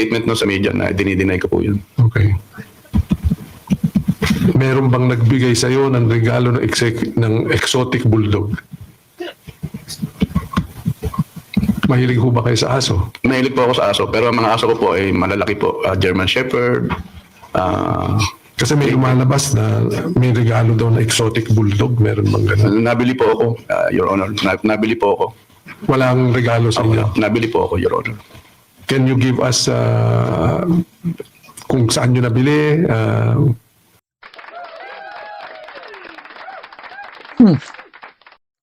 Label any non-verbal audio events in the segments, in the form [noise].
statement no sa media na dinideny ko po yun. Okay. Meron bang nagbigay sa iyo ng regalo ng, exec- ng exotic bulldog? Mahilig ho ba kayo sa aso? Mahilig po ako sa aso, pero ang mga aso ko po ay malalaki po. Ah, German Shepherd, ah, Kasi may lumalabas na may regalo daw na exotic bulldog. Meron bang ganun? nabili po ako, ah, Your Honor. Na- nabili po ako. Walang regalo sa inyo. Nabili po ako, Your Honor. Can you give us uh, kung saan nyo nabili? Uh,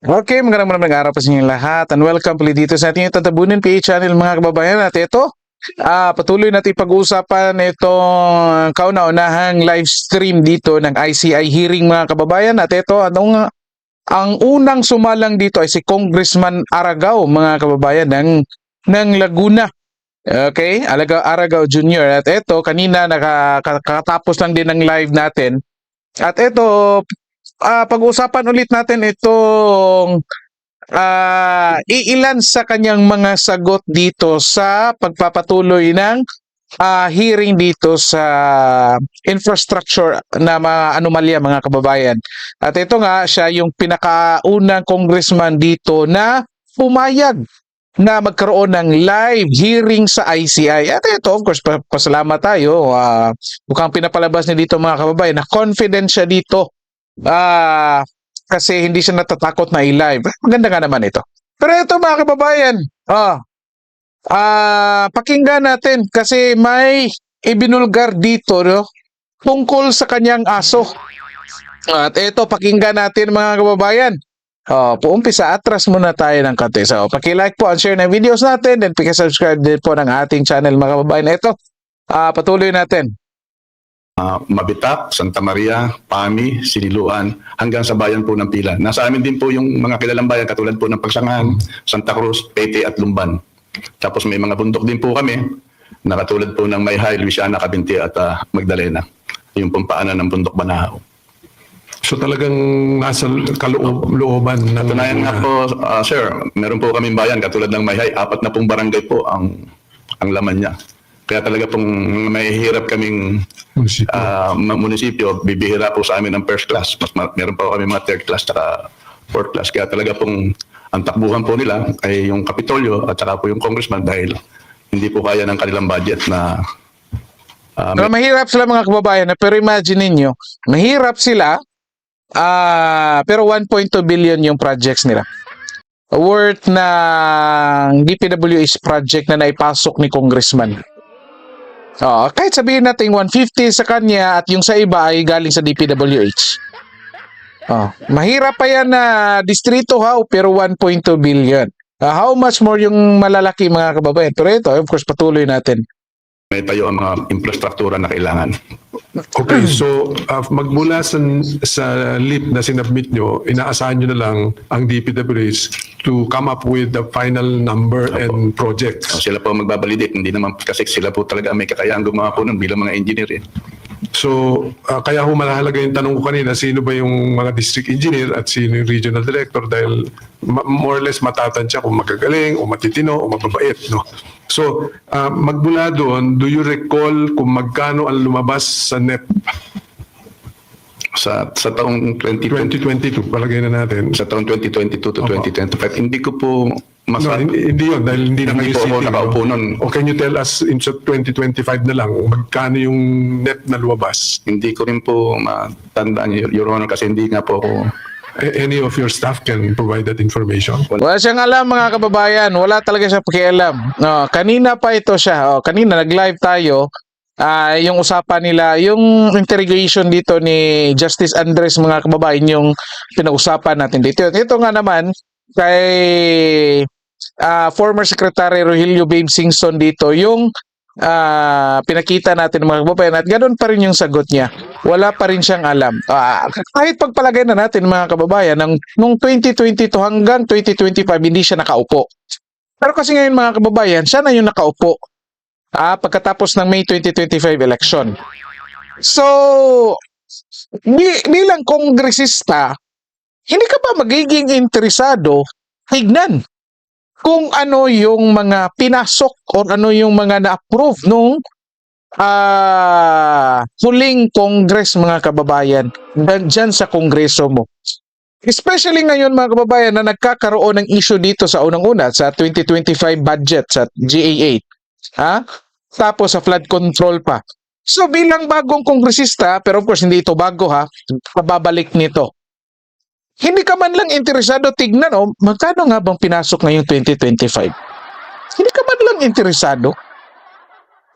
Okay, magandang magandang araw po sa inyong lahat and welcome ulit dito sa ating Tatabunin PH channel mga kababayan at ito ah patuloy natin pag-uusapan itong kauna-unahang live stream dito ng ICI hearing mga kababayan at ito anong ang unang sumalang dito ay si Congressman Aragao mga kababayan ng ng Laguna. Okay, Alaga Aragao Jr. At ito kanina nakatapos lang din ng live natin. At ito ah pag-usapan ulit natin itong ah iilan sa kanyang mga sagot dito sa pagpapatuloy ng ah, hearing dito sa infrastructure na mga anomalya mga kababayan. At ito nga siya yung pinakaunang congressman dito na pumayag na magkaroon ng live hearing sa ICI. At ito, of course, pa- pasalamat tayo. ah mukhang pinapalabas niya dito mga kababayan na confident siya dito Ah, kasi hindi siya natatakot na i-live. Maganda nga naman ito. Pero ito mga kababayan, ah, ah, pakinggan natin kasi may ibinulgar dito no, tungkol sa kanyang aso. At ito, pakinggan natin mga kababayan. Oh, puumpisa, atras muna tayo ng konti. So, paki-like po and share ng videos natin then paki-subscribe din po ng ating channel mga kababayan. Ito, ah, patuloy natin. Ah, Mabitak, Santa Maria, Pami, Siniluan, hanggang sa bayan po ng Pila. Nasa amin din po yung mga kilalang bayan katulad po ng Pagsangan, Santa Cruz, Pete at Lumban. Tapos may mga bundok din po kami na katulad po ng Mayhay, Luisiana, Cabinti at ah, Magdalena. Yung pong paanan ng bundok Banahaw. So talagang nasa kalooban ng... Katunayan nga po, ah, sir, meron po kaming bayan katulad ng Mayhay, apat na pong barangay po ang ang laman niya. Kaya talaga pong mahihirap kaming munisipyo. ma- munisipyo, bibihira po sa amin ang first class. Mas ma- meron pa po kami mga third class at fourth class. Kaya talaga pong ang takbuhan po nila ay yung Kapitolyo at saka po yung congressman dahil hindi po kaya ng kanilang budget na ah, Pero mahirap sila mga kababayan, eh, pero imagine ninyo, mahirap sila, ah pero 1.2 billion yung projects nila. Worth ng DPWH project na naipasok ni Congressman. Oh, kahit sabihin natin 150 sa kanya at yung sa iba ay galing sa DPWH. Oh, mahirap pa yan na distrito ha, pero 1.2 billion. Ah, how much more yung malalaki mga kababayan? Pero ito, of course, patuloy natin. may tayo ang mga infrastruktura na kailangan. Okay, so uh, magmula sa, sa LIP na sinubmit nyo, inaasahan nyo na lang ang DPWH to come up with the final number and projects. Sila po magbabalidate, hindi naman kasi sila po talaga may kakayaan gumawa po nun bilang mga engineer. Eh. So, uh, kaya ho malahalaga yung tanong ko kanina, sino ba yung mga district engineer at sino yung regional director dahil more or less matatansya kung magagaling o matitino o mababait. No? So, uh, magmula doon, do you recall kung magkano ang lumabas sa NEP Sa, sa taong 2020, 2022? Palagay na natin. sa taong 2022 to Opo. 2025, hindi ko po mas No, hindi, hindi yun, dahil hindi na Hindi kayo po ako nakaupo no? nun. O can you tell us in sa 2025 na lang, magkano yung net na lumabas? Hindi ko rin po matandaan, Your, Your Honor, kasi hindi nga po ako... Any of your staff can provide that information. Wala siyang alam mga kababayan, wala talaga siya pakialam. No, kanina pa ito siya. Oh, kanina nag-live tayo. Ah, yung usapan nila, yung interrogation dito ni Justice Andres mga kababayan yung pinag-usapan natin dito. Ito nga naman kay ah, former Secretary Rogelio Babe Singson dito yung ah, pinakita natin mga kababayan at ganun pa rin yung sagot niya. Wala pa rin siyang alam. Ah, kahit pagpalagay na natin mga kababayan, ng, nung 2022 hanggang 2025 hindi siya nakaupo. Pero kasi ngayon mga kababayan, siya na yung nakaupo. Ah, pagkatapos ng May 2025 election. So, bi- bilang kongresista, hindi ka ba magiging interesado tignan kung ano yung mga pinasok or ano yung mga na-approve nung ah huling Congress mga kababayan dyan sa Kongreso mo. Especially ngayon mga kababayan na nagkakaroon ng issue dito sa unang-una sa 2025 budget sa GA8. Ha? Tapos sa flood control pa. So bilang bagong kongresista, pero of course hindi ito bago ha, pababalik nito. Hindi ka man lang interesado tignan oh, magkano nga bang pinasok ngayong 2025? Hindi ka man lang interesado.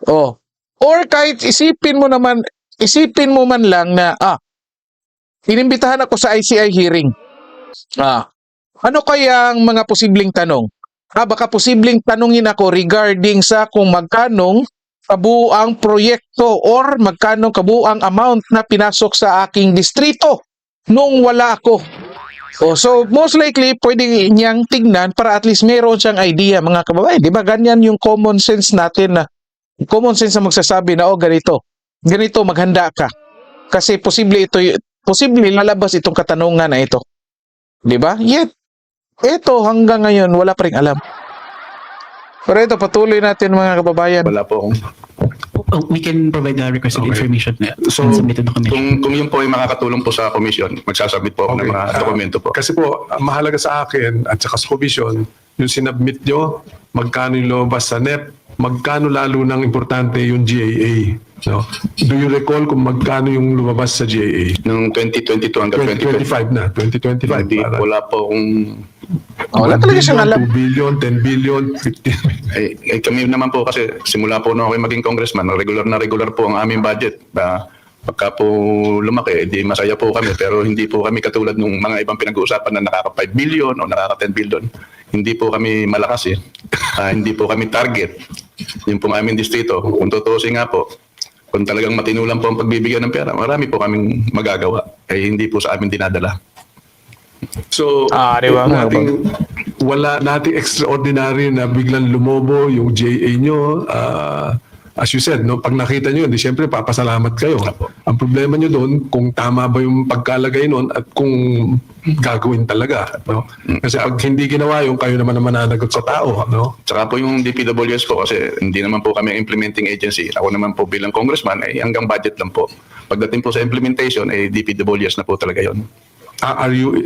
Oh. Or kahit isipin mo naman, isipin mo man lang na, ah, inimbitahan ako sa ICI hearing. Ah, ano kaya ang mga posibleng tanong? Ah, baka posibleng tanungin ako regarding sa kung magkanong kabuang proyekto or magkano kabuang amount na pinasok sa aking distrito nung wala ako. Oh, so most likely pwede niyang tignan para at least meron siyang idea mga kababayan. Di ba ganyan yung common sense natin na common sense na magsasabi na oh ganito, ganito maghanda ka. Kasi posible ito posible lalabas itong katanungan na ito. Di ba? Yet ito hanggang ngayon wala pa ring alam. Pero ito patuloy natin mga kababayan. Wala po akong Oh, we can provide the requested Okay. information na So, submitted to commission. Kung, kung yun po ay makakatulong po sa commission, magsasubmit po ako ng Okay. mga Ah, dokumento po. Kasi po, ang mahalaga sa akin at saka sa commission, yung sinubmit nyo, magkano yung lumabas sa NEP, magkano lalo ng importante yung GAA. No? Do you recall kung magkano yung lumabas sa GAA? Noong 2022 hanggang 2025, 2025 na, 2025. hindi, para- wala po akong... Oh, wala 1 talaga siyang billion, alam. 2 billion, 10 billion, 15 Eh, eh, kami naman po kasi simula po nung ako maging congressman, regular na regular po ang aming budget. Na pagka po lumaki, di masaya po kami. Pero hindi po kami katulad nung mga ibang pinag-uusapan na nakaka 5 billion o nakaka 10 billion. Hindi po kami malakas eh. Ah, hindi po kami target. Yung pong aming distrito. Kung tutusin nga po, kung talagang matinulang po ang pagbibigyan ng pera, marami po kaming magagawa. Eh, hindi po sa amin dinadala. So, Ah, di ba? nating, wala nating extraordinary na biglang lumobo yung JA nyo. Ah, as you said, no, pag nakita nyo, di syempre papasalamat kayo. Ang problema nyo doon, kung tama ba yung pagkalagay noon at kung gagawin talaga. No? Kasi pag hindi ginawa yung kayo naman naman mananagot sa tao. No? Tsaka po yung DPWS po kasi hindi naman po kami implementing agency. Ako naman po bilang congressman ay hanggang budget lang po. Pagdating po sa implementation ay DPWS na po talaga yon. Ah, are you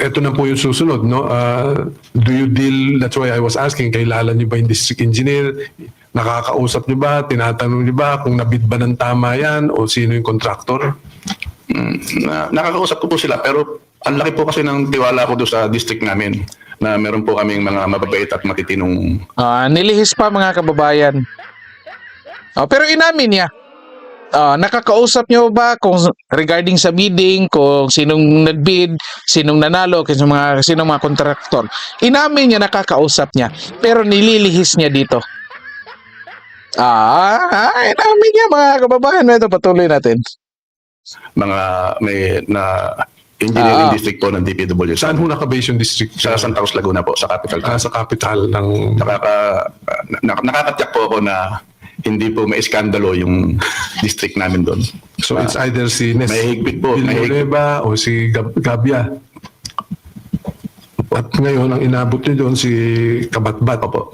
ito na po yung susunod no Ah, do you deal that's why I was asking kailala niyo ba yung district engineer nakakausap niyo ba tinatanong niyo ba kung nabid ba ng tama yan o sino yung contractor Mm, na, nakakausap ko po sila pero ang laki po kasi ng tiwala ko doon sa district namin na meron po kaming mga mababait at matitinong Ah, nilihis pa mga kababayan. Oh, pero inamin niya. Ah, nakakausap niyo ba kung regarding sa bidding, kung sinong nag-bid, sinong nanalo, kung sinong mga sinong mga kontraktor. Inamin niya nakakausap niya, pero nililihis niya dito. Ah, ah, inamin niya mga kababayan. Ito patuloy natin. mga may na engineering Ah. district po ng DPWS. saan ho nakabase yung district Sa Santa Cruz, Laguna po, sa capital. Ah, sa capital ng Nakaka, na, nakakatiyak po ako na hindi po may iskandalo yung [laughs] district namin doon. so it's either si Nes May higpit po, may higpit. Villanueva o si Gab- Gabia at ngayon ang inabot niyo doon si Kabatbat Opo.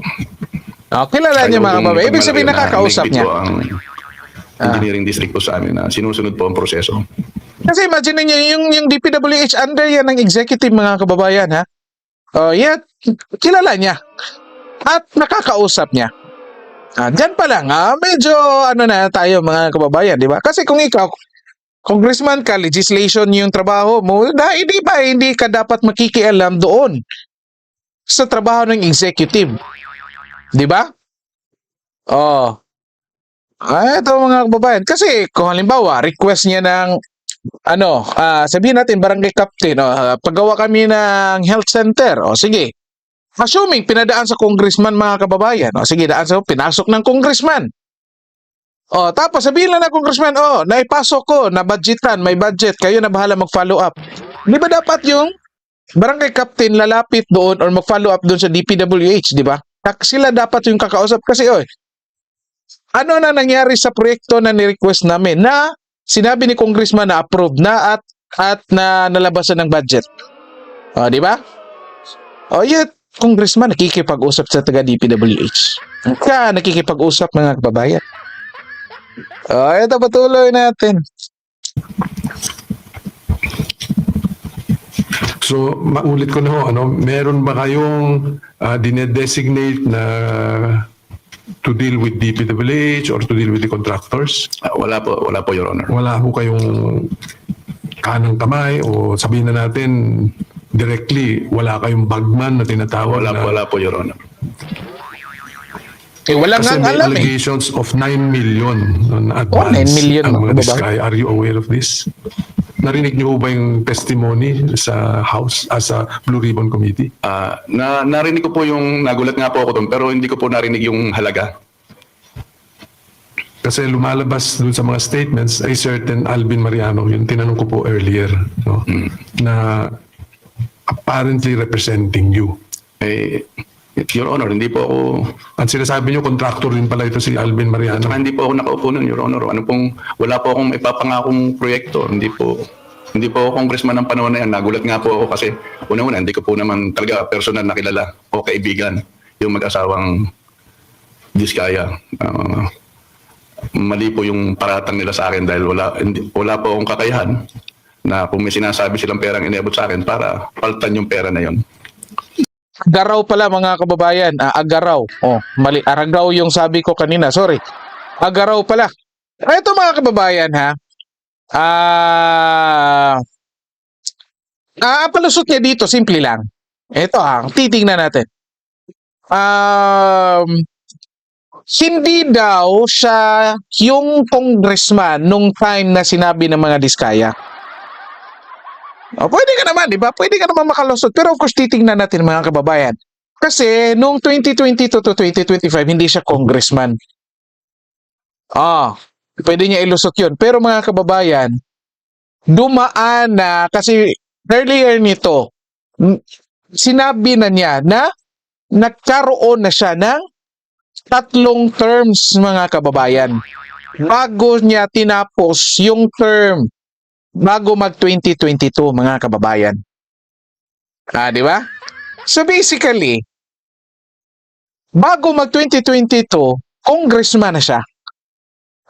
Oh, kilala niya mga kababayan. Ibig sabihin nakakausap niya. Ang engineering district po sa amin na sinusunod po ang proseso. Kasi imagine niyo yung yung DPWH under yan ng executive mga kababayan ha. Oh, yeah, kilala niya. At nakakausap niya. Ah, dyan pa lang, ah, medyo ano na tayo mga kababayan, di ba? Kasi kung ikaw, congressman ka, legislation yung trabaho mo, na, hindi ba, hindi ka dapat makikialam doon sa trabaho ng executive. Di ba? Oh. Ah, ito mga kababayan. Kasi kung halimbawa, request niya ng ano, ah sabihin natin barangay captain, ah, paggawa kami ng health center. O sige. Assuming pinadaan sa congressman mga kababayan. O sige, daan sa pinasok ng congressman. O tapos sabihin lang ng congressman, oh, naipasok ko, na budgetan, may budget, kayo na bahala mag-follow up. Di ba dapat yung barangay captain lalapit doon or mag-follow up doon sa DPWH, di ba? Sila dapat yung kakausap kasi oy. Ano na nangyari sa proyekto na ni-request namin na sinabi ni congressman na approved na at at na nalabasan ng budget. O, di ba? O, yet, congressman nakikipag-usap sa taga DPWH. Ka nakikipag-usap mga kababayan. Oh, ito patuloy natin. So, maulit ko na ho, ano, meron ba kayong uh, dinedesignate na to deal with DPWH or to deal with the contractors? Ah, wala po, wala po, Your Honor. Wala ho kayong kanang kamay o sabihin na natin directly, wala kayong bagman na tinatawag Wala na... po, wala po, Your Honor. Eh, wala Kasi nga alam eh. allegations of 9 million no, na Oh, advance 9 million, ang mga Diskaya. Are you aware of this? Narinig niyo ba yung testimony sa House as a Blue Ribbon Committee? Ah, na narinig ko po yung nagulat nga po ako doon pero hindi ko po narinig yung halaga. Kasi lumalabas dun sa mga statements ay certain Alvin Mariano, yung tinanong ko po earlier, no? na apparently representing you. Eh, Your Honor, hindi po ako Ang sinasabi niyo, contractor din pala ito si Alvin Mariano. Saka hindi po ako nakaupo nun, Your Honor. Ano pong, wala po akong ipapangakong proyekto. Hindi po, hindi po ako congressman ng panahon na yan. Nagulat nga po ako kasi una-una, hindi ko po naman talaga personal na kilala o kaibigan yung mag-asawang Diskaya. Ah, mali po yung paratang nila sa akin dahil wala, hindi, wala po akong kakayahan na kung may sinasabi silang perang inabot sa akin para paltan yung pera na yon. Agaraw pala mga kababayan. Ah, agaraw. Oh, mali. Aragaw yung sabi ko kanina. Sorry. Agaraw pala. Ito mga kababayan ha. Ah... Ah, palusot niya dito, simple lang. Ito ha, titingnan natin. Um, hindi daw siya yung congressman nung time na sinabi ng mga diskaya. O, pwede ka naman, di ba? Pwede ka naman makalusot. Pero of course, titingnan natin mga kababayan. Kasi noong 2022 to 2025, hindi siya congressman. Ah, pwede niya ilusot yun. Pero mga kababayan, dumaan na, kasi earlier nito, sinabi na niya na nagkaroon na siya ng tatlong terms mga kababayan. Bago niya tinapos yung term bago mag 2022 mga kababayan. Ah, di ba? So basically, bago mag 2022, congressman na siya.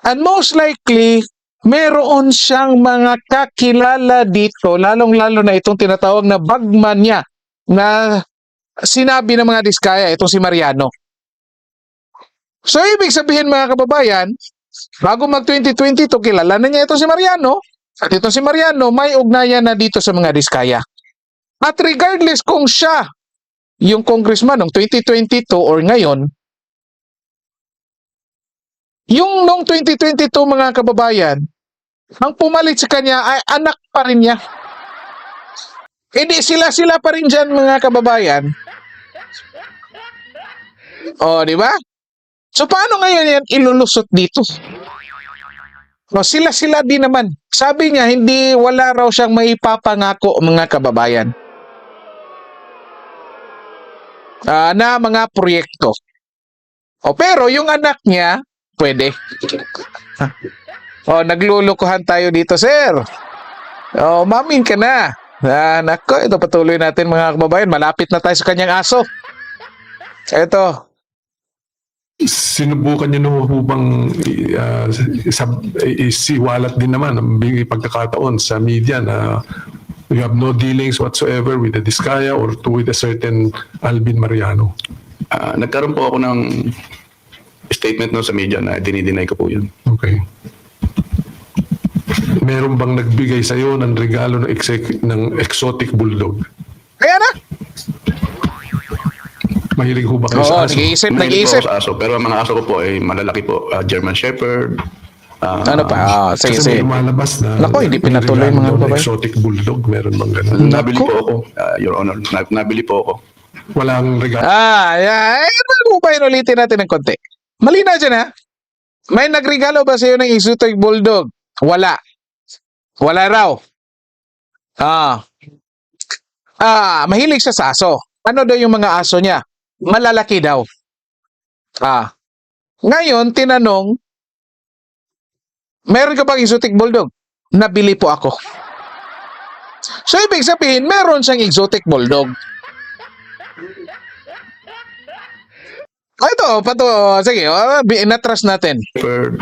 And most likely, meron siyang mga kakilala dito, lalong-lalo na itong tinatawag na bagman niya na sinabi ng mga diskaya, itong si Mariano. So, ibig sabihin mga kababayan, bago mag 2022, kilala na niya ito si Mariano, at ito si Mariano, may ugnayan na dito sa mga diskaya. At regardless kung siya, yung congressman ng 2022 or ngayon, yung noong 2022 mga kababayan, ang pumalit sa kanya ay anak pa rin niya. Hindi sila-sila pa rin dyan mga kababayan. O, di ba? So, paano ngayon yan ilulusot dito? O, sila-sila din naman. Sabi niya, hindi, wala raw siyang maipapangako mga kababayan. Ah, na mga proyekto. O, pero yung anak niya, pwede. o, naglulukuhan tayo dito, sir. O, mamin ka na. Ah, nako, ito patuloy natin mga kababayan. Malapit na tayo sa kanyang aso. Ito, Sinubukan niyo na ho bang uh, isiwalat din naman ang bigay pagkakataon sa media na you have no dealings whatsoever with the Diskaya or to with a certain Alvin Mariano. Ah, nagkaroon po ako ng statement no sa media na dinideny ko po yun. Okay. Meron bang nagbigay sa iyo ng regalo ng, exec- ng exotic bulldog? Mahilig ho ba kayo Oo, sa aso? nag-iisip, Mahilig po nag-iisip. ako sa aso, pero ang mga aso ko po ay malalaki po. Ah, German Shepherd. ah, Ano pa? Ah, sige, Kasi may sige. lumalabas na Naku, hindi may pinatuloy regalo mga daw na babae. exotic bulldog. Meron bang ganun? Nabili po ako, ah, Your Honor. Na- nabili po ako. Walang regalo. Ah, yeah. Eh, bago pa inulitin natin ng konti. Mali na dyan, ha? May nagregalo ba sa'yo ng exotic bulldog? Wala. Wala raw. Ah. Ah, mahilig siya sa aso. Ano daw yung mga aso niya? Malalaki daw. Ah. Ngayon, tinanong, meron ka bang exotic bulldog? Nabili po ako. So, ibig sabihin, meron siyang exotic bulldog. Oh, ito, pato, sige, oh, inatras natin. Per,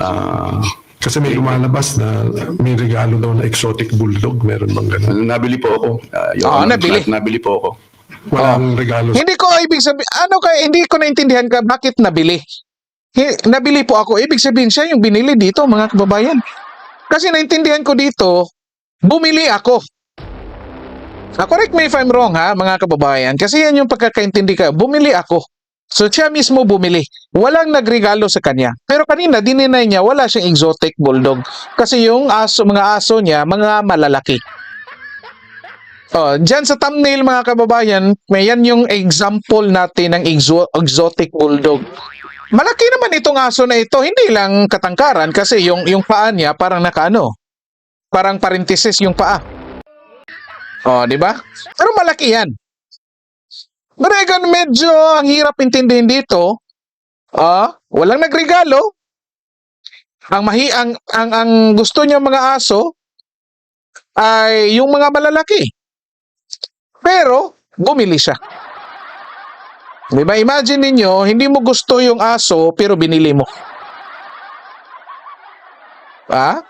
ah, Kasi may lumalabas na may regalo daw na exotic bulldog. Meron bang ganun? nabili po ako. Your Oo, Honor, nabili. Nabili po ako. Walang regalo. Hindi ko ibig sabihin, ano ka, hindi ko naintindihan ka, bakit nabili? Nabili po ako, ibig sabihin siya yung binili dito, mga kababayan. Kasi naintindihan ko dito, bumili ako. Ah, correct me if I'm wrong ha, mga kababayan. Kasi yan yung pagkakaintindi ka, bumili ako. So siya mismo bumili. Walang nagregalo sa kanya. Pero kanina, dininay niya, wala siyang exotic bulldog. Kasi yung aso, mga aso niya, mga malalaki. Oh, diyan sa thumbnail mga kababayan, may yan yung example natin ng exo- exotic bulldog. Malaki naman itong aso na ito, hindi lang katangkaran kasi yung yung paa niya parang nakaano. Parang parenthesis yung paa. Oh, di ba? Pero malaki yan. Maregan medyo ang hirap intindihin dito. Ah, walang nagregalo. Ang mahi ang ang, ang gusto niya mga aso ay yung mga malalaki. Pero, bumili siya. Di ba? Imagine ninyo, hindi mo gusto yung aso, pero binili mo. Ah?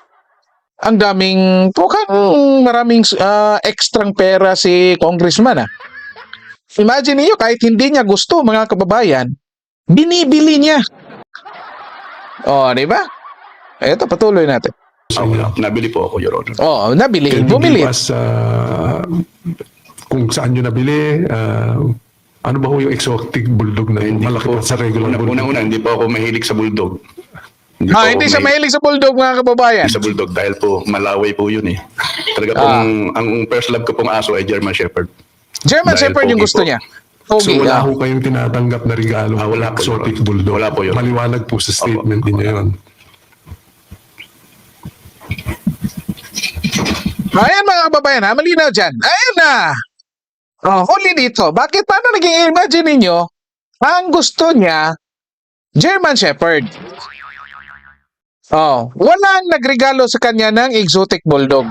Ang daming, mukhang maraming ah, ekstrang pera si congressman ah. Imagine niyo kahit hindi niya gusto mga kababayan, binibili niya. Oh, di ba? Eto, patuloy natin. inyo. nabili po ako, Your Honor. Oh, nabili, bumili. us, uh, kung saan nyo nabili, uh, ano ba ho yung exotic bulldog na yun? Malaki pa sa regular Una, bulldog. Unang-una, hindi po ako mahilig sa bulldog. Hindi Ah, po hindi siya mahilig sa bulldog mga kababayan. sa bulldog dahil po malaway po yun eh. Talaga Ah. pong, ang first love ko pong aso ay German Shepherd. German Dahil Shepherd yung gusto po. niya. So Pogi, wala ah. ho kayong tinatanggap na regalo Ah, wala po, exotic Honor. bulldog. Wala po, Honor. Maliwanag po sa statement Opo. ninyo yun. Ayan mga kababayan ha, malinaw dyan. Ayan na. Oh, huli dito. Bakit? Paano naging imagine ninyo? Ang gusto niya, German Shepherd. Oh, walang nagregalo sa kanya ng exotic bulldog.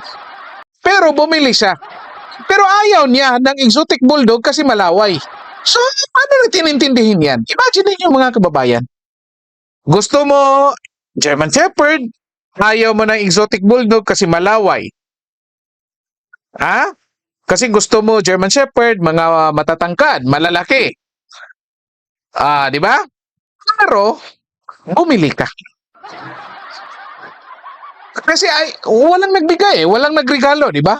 Pero bumili siya. Pero ayaw niya ng exotic bulldog kasi malaway. So, paano natin intindihin yan? Imagine ninyo mga kababayan. Gusto mo German Shepherd, ayaw mo ng exotic bulldog kasi malaway. Ha? Kasi gusto mo German Shepherd, mga matatangkad, malalaki. Ah, di ba? Pero, bumili ka. Kasi ay, walang nagbigay, walang nagregalo, di ba?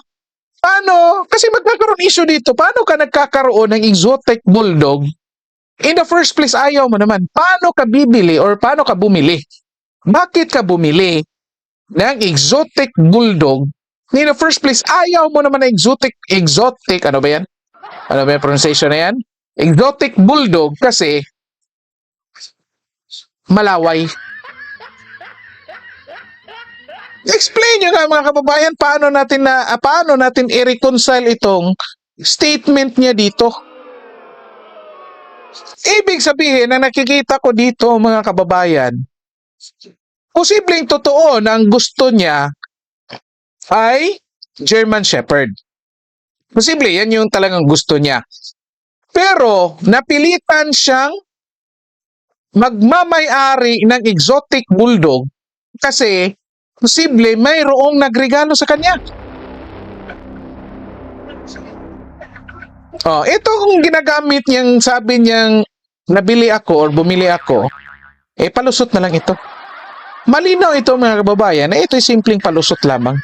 Paano? Kasi magkakaroon issue dito. Paano ka nagkakaroon ng exotic bulldog? In the first place, ayaw mo naman. Paano ka bibili or paano ka bumili? Bakit ka bumili ng exotic bulldog In the first place, ayaw mo naman ng exotic, exotic, ano ba yan? Ano ba yung pronunciation na yan? Exotic bulldog kasi malaway. Explain nyo nga mga kababayan paano natin na ah, paano natin i-reconcile itong statement niya dito. Ibig sabihin na nakikita ko dito mga kababayan, posibleng totoo na ang gusto niya ay German Shepherd. Posible, yan yung talagang gusto niya. Pero, napilitan siyang magmamayari ng exotic bulldog kasi posible mayroong nagregalo sa kanya. Oh, ito kung ginagamit niyang sabi niyang nabili ako or bumili ako, eh palusot na lang ito. Malinaw ito mga kababayan na ito'y simpleng palusot lamang.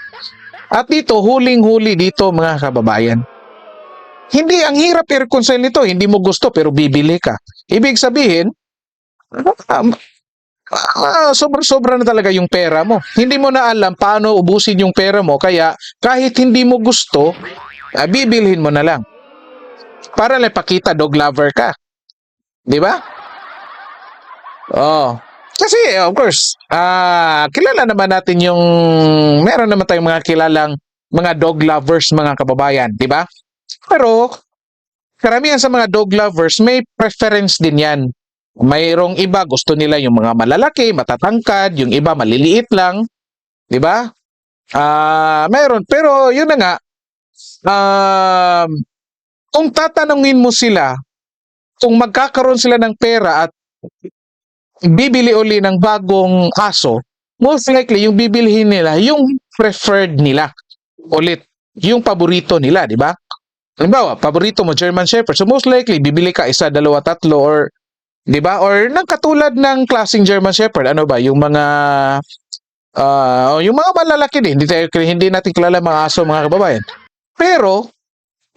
At dito, huling-huli dito mga kababayan. Hindi, ang hirap i-reconcile nito. Hindi mo gusto pero bibili ka. Ibig sabihin, um, ah, sobra-sobra na talaga yung pera mo. Hindi mo na alam paano ubusin yung pera mo. Kaya kahit hindi mo gusto, ah, bibilhin mo na lang. Para lang pakita dog lover ka. Di ba? Oh. Kasi, of course, ah kilala naman natin yung, meron naman tayong mga kilalang mga dog lovers, mga kababayan, di ba? Pero, karamihan sa mga dog lovers, may preference din yan. Mayroong iba, gusto nila yung mga malalaki, matatangkad, yung iba maliliit lang, di ba? Ah, mayroon. Pero, yun na nga, um, kung tatanungin mo sila, kung magkakaroon sila ng pera at bibili uli ng bagong aso, most likely yung bibilhin nila yung preferred nila. Ulit, yung paborito nila, di ba? Halimbawa, paborito mo German Shepherd. So most likely bibili ka isa, dalawa, tatlo or 'di ba? Or nang katulad ng klaseng German Shepherd, ano ba, yung mga ah, yung mga malalaki din, hindi tayo hindi natin kilala mga aso mga kababayan. Pero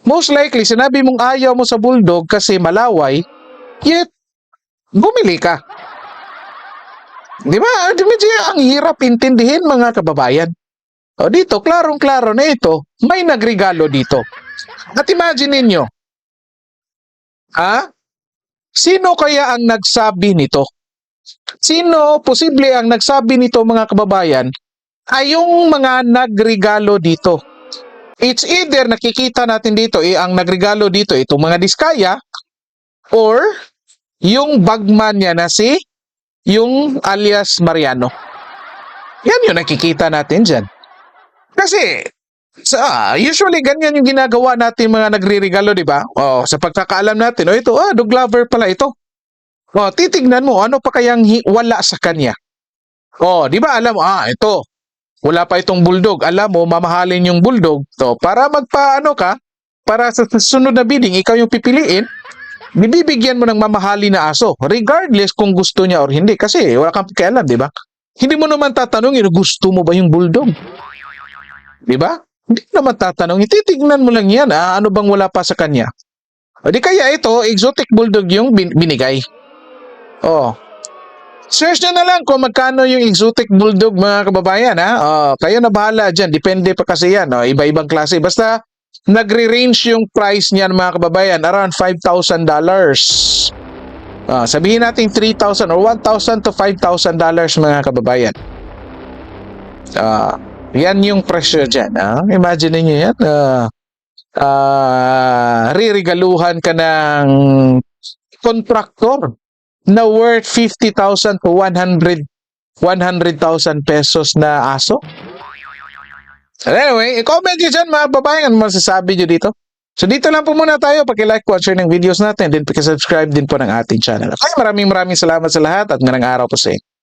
most likely sinabi mong ayaw mo sa bulldog kasi malaway, yet bumili ka. Di ba? Ang hirap intindihin mga kababayan. O dito, klarong-klaro na ito, may nagregalo dito. At imagine ninyo, ha? Sino kaya ang nagsabi nito? Sino posible ang nagsabi nito mga kababayan ay yung mga nagregalo dito. It's either nakikita natin dito eh, ang nagregalo dito itong mga diskaya or yung bagman niya na si yung alias Mariano. Yan yung nakikita natin dyan. Kasi sa usually ganyan yung ginagawa natin mga nagre-regalo, di ba? Oh, sa pagkakaalam natin, oh ito, ah, dog lover pala ito. Oh, titignan mo ano pa kayang wala sa kanya. Oh, di ba alam mo, ah, ito. Wala pa itong bulldog. Alam mo, mamahalin yung bulldog. To, para magpaano ka, para sa susunod na bidding, ikaw yung pipiliin, bibibigyan mo ng mamahali na aso. Regardless kung gusto niya or hindi. Kasi wala kang pakialam, di ba? Hindi mo naman tatanungin, gusto mo ba yung bulldog? Di ba? Hindi naman tatanungin. Titignan mo lang yan, ah, ano bang wala pa sa kanya. O di kaya ito, exotic bulldog yung bin- binigay. Oh. Search nyo na lang kung magkano yung exotic bulldog mga kababayan ha. Oh, kayo na bahala dyan. Depende pa kasi yan. Oh. Iba-ibang klase. Basta nagre-range yung price niyan mga kababayan. Around $5,000. Ah, sabihin natin 3,000 or 1,000 to 5,000 dollars mga kababayan. Ah, yan yung presyo dyan. Ah. Imagine niyo yan. Ah, ah, ririgaluhan ka ng contractor na worth 50,000 to 100 100,000 pesos na aso. Anyway, i-comment nyo dyan mga babae ano masasabi nyo dito. So dito lang po muna tayo. Paki-like po at share ng videos natin. Then paki-subscribe din po ng ating channel. Okay, maraming maraming salamat sa lahat at ngayong araw po sa inyo.